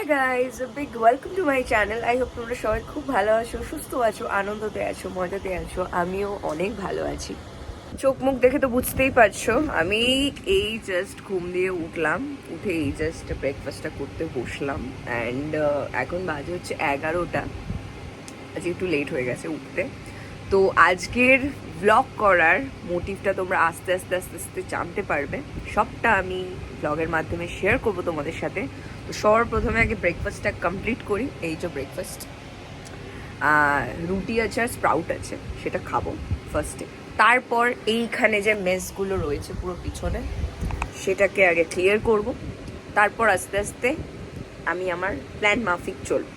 Hi guys big welcome to my channel I hope তোমরা সবাই খুব ভালো আছো, সুস্থ আছো, আনন্দতে আছো, মজাতে আছো। আমিও অনেক ভালো আছি। চোখ মুখ দেখে তো বুঝতেই পারছ। আমি এই জাস্ট ঘুম দিয়ে উঠলাম, উঠে এই জাস্ট ব্রেকফাস্টটা করতে বসলাম। অ্যান্ড এখন বাজে হচ্ছে এগারোটা। আজকে একটু লেট হয়ে গেছে উঠতে। তো আজকের ব্লগ করার মোটিভটা তোমরা আস্তে আস্তে আস্তে আস্তে জানতে পারবে। সবটা আমি ব্লগের মাধ্যমে শেয়ার করব তোমাদের সাথে। তো সবার প্রথমে আগে ব্রেকফাস্টটা কমপ্লিট করি। এই যে ব্রেকফাস্ট রুটি আছে আর স্প্রাউট আছে, সেটা খাব ফার্স্টে তারপর এইখানে যে মেসগুলো রয়েছে পুরো পিছনে, সেটাকে আগে ক্লিয়ার করব। তারপর আস্তে আস্তে আমি আমার প্ল্যান মাফিক চলবো।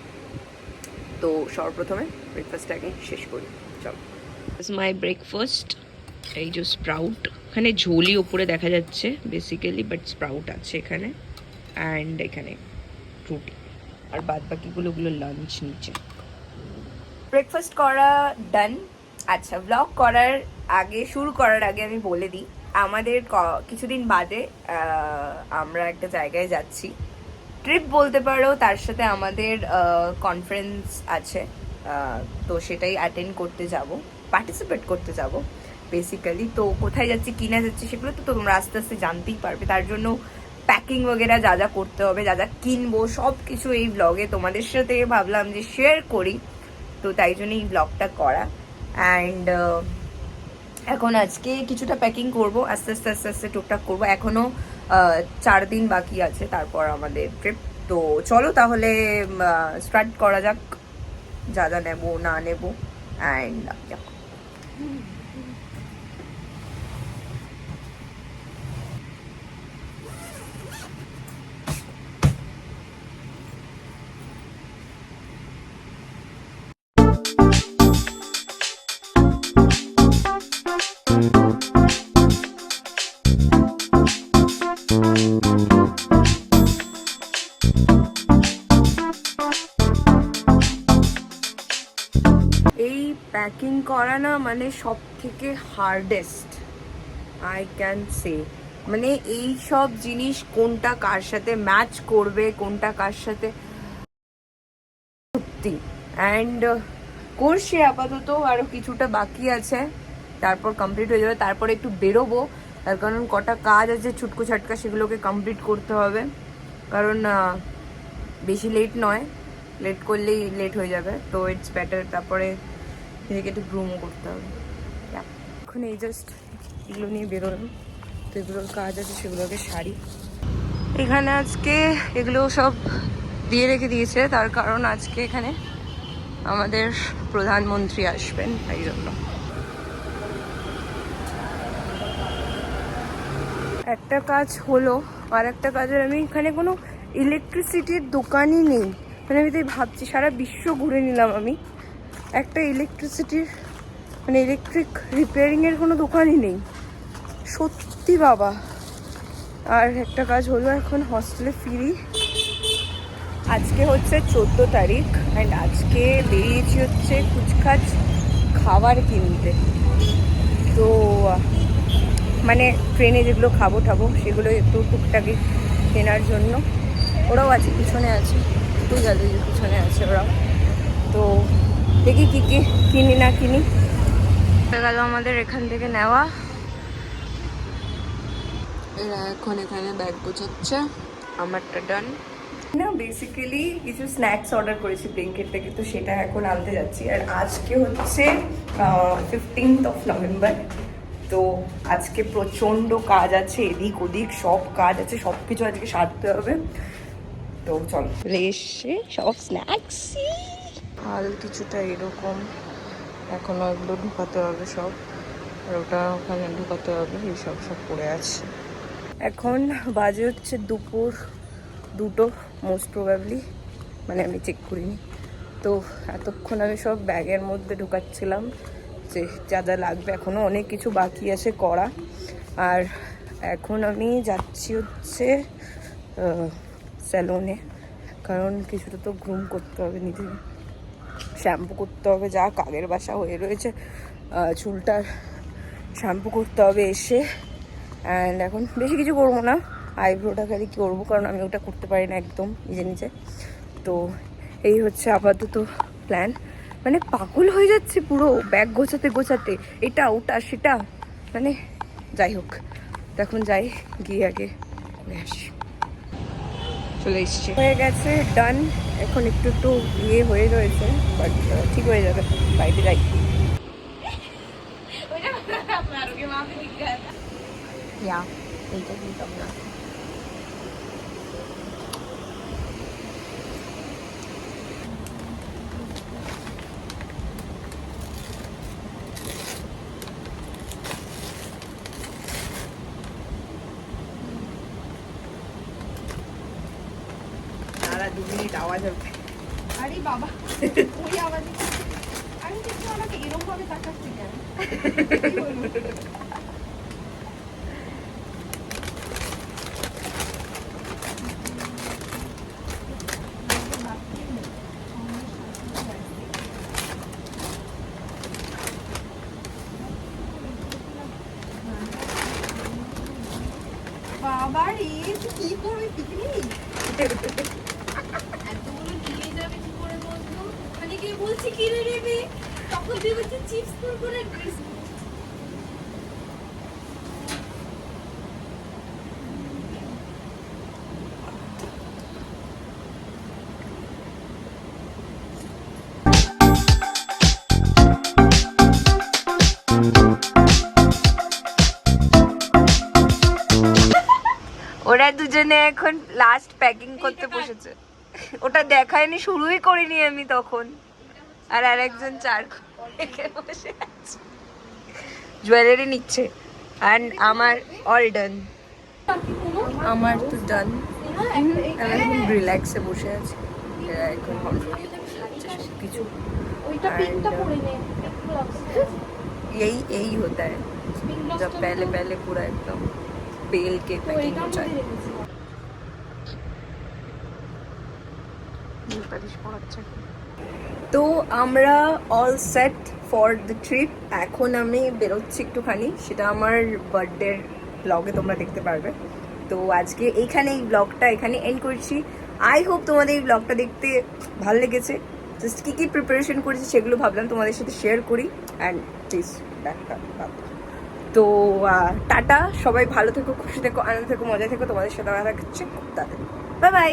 তো সর্বপ্রথমে ব্রেকফাস্টটাকে শেষ করি। চলো। মাই ব্রেকফাস্ট এই যে স্প্রাউট এখানে ঝোলি ওপরে দেখা যাচ্ছে বেসিক্যালি বাট স্প্রাউট আছে এখানে অ্যান্ড এখানে রুটি। আর বাদ বাকিগুলো ওগুলো লাঞ্চ নিচে। ব্রেকফাস্ট করা ডান আচ্ছা ব্লগ করার আগে, শুরু করার আগে আমি বলে দিই, আমাদের কিছুদিন বাদে আমরা একটা জায়গায় যাচ্ছি। ট্রিপ বলতে পারো, তার সাথে আমাদের কনফারেন্স আছে তো সেটাই অ্যাটেন্ড করতে যাব। পার্টিসিপেট করতে যাব বেসিক্যালি তো কোথায় যাচ্ছি কিনা যাচ্ছি, সেগুলো তো তোমরা আস্তে আস্তে জানতেই পারবে। তার জন্য প্যাকিং বগেরা যা যা করতে হবে, যা যা কিনবো সব কিছু এই ব্লগে তোমাদের সাথে ভাবলাম যে শেয়ার করি। তো তাই জন্য এই ব্লগটা করা। অ্যান্ড এখন আজকে কিছুটা প্যাকিং করব, আস্তে আস্তে আস্তে আস্তে টুকটাক করব। এখনও চার দিন বাকি আছে তারপর আমাদের ট্রিপ তো চলো তাহলে স্টার্ট করা যাক। যা যা নেব, না নেব। And Mm-hmm. প্যাকিং করা না মানে সব থেকে হার্ডেস্ট আই ক্যান সে মানে এই সব জিনিস কোনটা কার সাথে ম্যাচ করবে, কোনটা কার সাথে সত্যি। অ্যান্ড করছি আপাতত আরও কিছুটা বাকি আছে, তারপর কমপ্লিট হয়ে যাবে। তারপরে একটু বেরোবো, তার কারণ কটা কাজ আছে, ছুটকো ছাটকা সেগুলোকে কমপ্লিট করতে হবে। কারণ বেশি লেট নয় লেট করলেই লেট হয়ে যাবে, তো ইটস বেটার তারপরে নিজেকে একটু গ্রুমও করতে হবে. এখন এই জাস্ট এগুলো নিয়ে বেরোলাম। তো এগুলোর কাজ আছে, সেগুলোকে সারি। এখানে আজকে এগুলো সব দিয়ে রেখে দিয়েছে। তার কারণ আজকে এখানে আমাদের প্রধানমন্ত্রী আসবেন এই জন্য। একটা কাজ হলো, আর একটা কাজের আমি এখানে কোনো ইলেকট্রিসিটির দোকানই নেই। মানে আমি তাই ভাবছি, সারা বিশ্ব ঘুরে নিলাম আমি। একটা ইলেকট্রিসিটির মানে ইলেকট্রিক রিপেয়ারিংয়ের কোনো দোকানই নেই। সত্যি বাবা। আর একটা কাজ হলো এখন হস্টেলে ফিরি। আজকে হচ্ছে চোদ্দ তারিখ অ্যান্ড আজকে বেরিয়েছি হচ্ছে কুচকাচ খাবার কিনতে। তো মানে ট্রেনে যেগুলো খাব ঠাবো, সেগুলো একটু টুকটাকি কেনার জন্য। ওরাও আছে, পিছনে আছে। একটু গেল যে পিছনে আছে ওরাও। তো দেখি কী কী কিনি না কিনি। গেল আমাদের এখান থেকে নেওয়া। এরা এখন এখানে ব্যাগ গোছাচ্ছে। আমারটা ডান না বেসিক্যালি কিছু স্ন্যাক্স অর্ডার করেছি ব্লিঙ্কেট থেকে তো সেটা এখন আনতে যাচ্ছি। আর আজকে হচ্ছে ফিফটিন্থ অফ নভেম্বর তো আজকে প্রচণ্ড কাজ আছে এদিক ওদিক সব কাজ আছে সব কিছু আজকে সারতে হবে। তো চলো এসছে সব স্ন্যাক্স হাল কিছুটা এরকম এখনও এগুলো ঢুকাতে হবে সব। আর ওটা ওখানে ঢুকাতে হবে এইসব সব পড়ে আছে। এখন বাজে হচ্ছে দুপুর দুটো মোস্ট প্রবাবলি মানে আমি চেক করিনি। তো এতক্ষণ আমি সব ব্যাগের মধ্যে ঢুকাচ্ছিলাম যে যা যা লাগবে। এখনও অনেক কিছু বাকি আছে করা। আর এখন আমি যাচ্ছি হচ্ছে স্যালনে কারণ কিছুটা তো ঘুম করতে হবে নিজেকে। শ্যাম্পু করতে হবে, যা কাগের বাসা হয়ে রয়েছে। চুলটার শ্যাম্পু করতে হবে এসে। অ্যান্ড এখন বেশি কিছু করব না। আইব্রোটা খালি করব? কারণ আমি ওটা করতে পারি না একদম নিজে নিজে। তো এই হচ্ছে আপাতত প্ল্যান মানে পাগল হয়ে যাচ্ছে পুরো ব্যাগ গোছাতে গোছাতে। এটা, ওটা, সেটা। মানে যাই হোক তো এখন যাই, গিয়ে আগে আসি। চলে এসছে। হয়ে গেছে ডান এখন একটু একটু ইয়ে হয়ে রয়েছে বাট ঠিক হয়ে যাবে। বাইরে যাই Ja, এইটা দিতাম না দু মিনিট আওয়াজ হবে। আরে বাবা, ওই আওয়াজে আমি দেখছি আমাকে এরকম ভাবে তাকাচ্ছি কেন? কি বলব? বাবা রে কি করবি পিকনিক এতগুলো নিয়ে যাবে কি করে বলতো কিনে নেবে তখন তুই বলছিস চিপস কুরকুরে ড্রেস ওরা দুজনে এখন লাস্ট প্যাকিং করতে বসেছে। ওটা দেখায়নি শুরুই করিনি আমি তখন। আর আরেকজন চার রেখে বসে আছে জুয়েলারি নিচ্ছে অ্যান্ড আমার অল ডান আমার তো ডান আমি এখন রিল্যাক্সে বসে আছি এরা এখন কমপ্লিট হচ্ছে সব কিছু ওইটা And, পিনটা uh, পরে নে यही यही होता है जब पहले पहले पूरा एकदम बेल के पैकिंग हो जाए তো আমরা all set for the trip এখন আমি বেরোচ্ছি একটুখানি। সেটা আমার বার্থডের ব্লগে তোমরা দেখতে পারবে। তো আজকে এইখানে এই ব্লগটা এখানে এন্ড করছি। আই হোপ তোমাদের এই ব্লগটা দেখতে ভালো লেগেছে। জাস্ট কী কী প্রিপারেশন করেছি সেগুলো ভাবলাম তোমাদের সাথে শেয়ার করি। অ্যান্ড প্লিজ তো টাটা। সবাই ভালো থেকো, খুশি থেকো, আনন্দ থেকো মজা থেকো। তোমাদের সাথে দেখা তাড়াতাড়ি বাই বাই